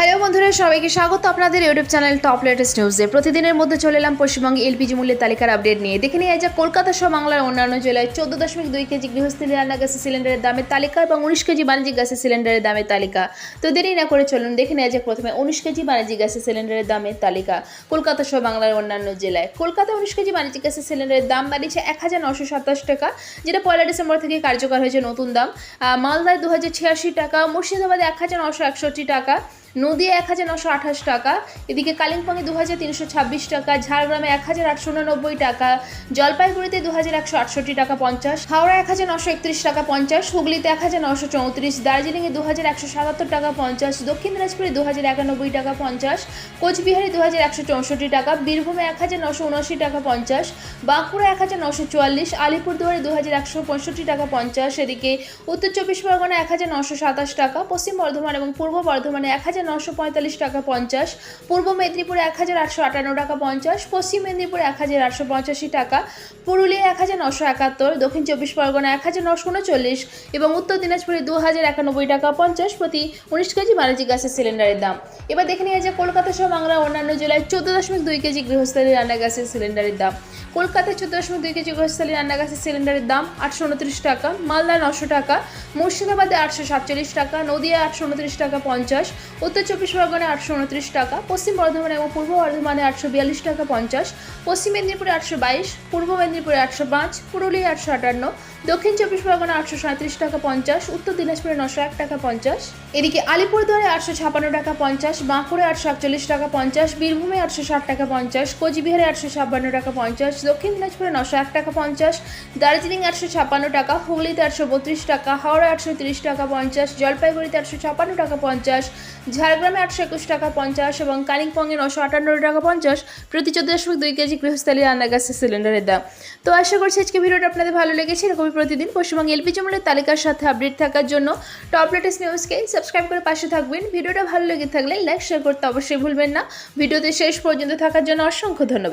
Hello বন্ধুরা, সবাইকে স্বাগত আপনাদের ইউটিউব চ্যানেল টপ লেটেস্ট নিউজে প্রতিদিনের মধ্যে চলে এলাম পশ্চিমবঙ্গে এলপিজি মূল্যের তালিকার আপডেট নিয়ে। দেখে নিয়ে যা কলকাতা সহ বাংলার অন্যান্য জেলায় চোদ্দ দশমিক দুই কেজি গৃহস্থলী রান্না গ্যাসের সিলিন্ডারের দামের তালিকা এবং উনিশ কেজি বাণিজ্যিক গ্যাসের সিলিন্ডারের দামের তালিকা। তো দেরি না করে চলুন দেখে নেওয়া যাক প্রথমে উনিশ কেজি বাণিজ্যিক গ্যাসের সিলিন্ডারের দামের তালিকা কলকাতা সহ বাংলার অন্যান্য জেলায়। কলকাতা উনিশ কেজি বাণিজ্যিক গ্যাসের সিলিন্ডারের দাম বাড়িয়েছে এক হাজার নশো সাতাশ টাকা, যেটা পয়লা ডিসেম্বর থেকে কার্যকর হয়েছে নতুন দাম। মালদায় দু হাজার ছিয়াশি টাকা, মুর্শিদাবাদে এক হাজার নশো একষট্টি টাকা নদিয়া এক হাজার নশো আঠাশ টাকা, এদিকে কালিম্পংয়ে দু হাজার তিনশো ছাব্বিশ টাকা, ঝাড়গ্রামে এক হাজার আটশো উননব্বই টাকা, জলপাইগুড়িতে দু হাজার একশো আটষট্টি টাকা পঞ্চাশ, হাওড়া এক হাজার নশো একত্রিশ টাকা পঞ্চাশ, হুগলিতে এক হাজার নশো চৌত্রিশ, দার্জিলিংয়ে দু হাজার একশো সাতাত্তর টাকা পঞ্চাশ, দক্ষিণ দিনাজপুরে দু হাজার একানব্বই টাকা পঞ্চাশ, কোচবিহারে দু হাজার একশো চৌষট্টি টাকা, বীরভূমে এক হাজার নশো উনআশি টাকা পঞ্চাশ, বাঁকুড়া এক হাজার নশো চুয়াল্লিশ, আলিপুরদুয়ারে দু হাজার একশো পঁয়ষট্টি টাকা পঞ্চাশ, এদিকে উত্তর চব্বিশ পরগনা এক হাজার নশো সাতাশ টাকা, পশ্চিম বর্ধমান এবং পূর্ব বর্ধমানে এক হাজার পঁয়তাল্লিশ টাকা পঞ্চাশ। পূর্ব মেদিনীপুরে এক হাজার আটশো আটান্ন টাকা পঞ্চাশ। পশ্চিম মেদিনীপুরে এক হাজার আটশো টাকা। পুরুলিয়া এক হাজার নশো একাত্তর। দক্ষিণ চব্বিশ পরগনা এক হাজার নশো উনচল্লিশ। এবং উত্তর দিনাজপুরে দু হাজার একানব্বই টাকা পঞ্চাশ প্রতি উনিশ কেজি বাণিজ্যিক গ্যাসের সিলিন্ডারের দাম। এবার দেখে নিয়ে যে কলকাতা সহ বাংলা অন্যান্য জেলায় চোদ্দ দশমিক দুই কেজি গৃহস্থলী রান্না গ্যাসের সিলিন্ডারের দাম। কলকাতায় চোদ্দ দশমিক দুই কেজি গৃহস্থলী রান্না গ্যাসের সিলিন্ডারের দাম আটশো উনত্রিশ টাকা মালদা নশো টাকা, মুর্শিদাবাদে আটশো সাতচল্লিশ টাকা নদিয়া আটশো উনত্রিশ টাকা পঞ্চাশ, উত্তর চব্বিশ পরগনায় আটশো উনত্রিশ টাকা, পশ্চিম বর্ধমান এবং পূর্ব বর্ধমানে আটশো বিয়াল্লিশ টাকা পঞ্চাশ, পশ্চিম মেদিনীপুরে আটশো বাইশ, পূর্ব মেদিনীপুরে আটশো পাঁচ পুরুলিয়া আটশো আটান্ন দক্ষিণ চব্বিশ পরগনা আটশো সাঁত্রিশ টাকা পঞ্চাশ উত্তর দিনাজপুরে নশো এক টাকা পঞ্চাশ এদিকে আলিপুরদুয়ারে আটশো ছাপান্ন টাকা পঞ্চাশ বাঁকুড়ে আটশো একচল্লিশ টাকা পঞ্চাশ বীরভূমে আটশো ষাট টাকা পঞ্চাশ কোচবিহারে আটশো ছাপ্পান্ন টাকা পঞ্চাশ দক্ষিণ দিনাজপুরে নশো এক টাকা পঞ্চাশ দার্জিলিং আটশো ছাপ্পান্ন টাকা হুগলিতে আটশো বত্রিশ টাকা হাওড়া আটশো তিরিশ টাকা পঞ্চাশ জলপাইগুড়িতে আটশো ছাপ্পান্ন টাকা পঞ্চাশ ঝাড়গ্রামে আটশো একুশ টাকা পঞ্চাশ এবং কালিম্পংয়ে নশো আটান্ন টাকা পঞ্চাশ প্রতি চোদ্দ দশমিক দুই কেজি গৃহস্থলী রান্না গ্যাসের সিলিন্ডারের দাম তো আশা করছি আজকে ভিডিওটা আপনাদের ভালো লেগেছে এরকমই প্রতিদিন পশ্চিমবঙ্গ এলপিজি মূল্যের তালিকার সাথে আপডেট থাকার জন্য টপ লেটেস্ট নিউজকে সাবস্ক্রাইব করে পাশে থাকবেন। ভিডিওটা ভালো লেগে থাকলে লাইক শেয়ার করতে অবশ্যই ভুলবেন না। ভিডিওতে শেষ পর্যন্ত থাকার জন্য অসংখ্য ধন্যবাদ।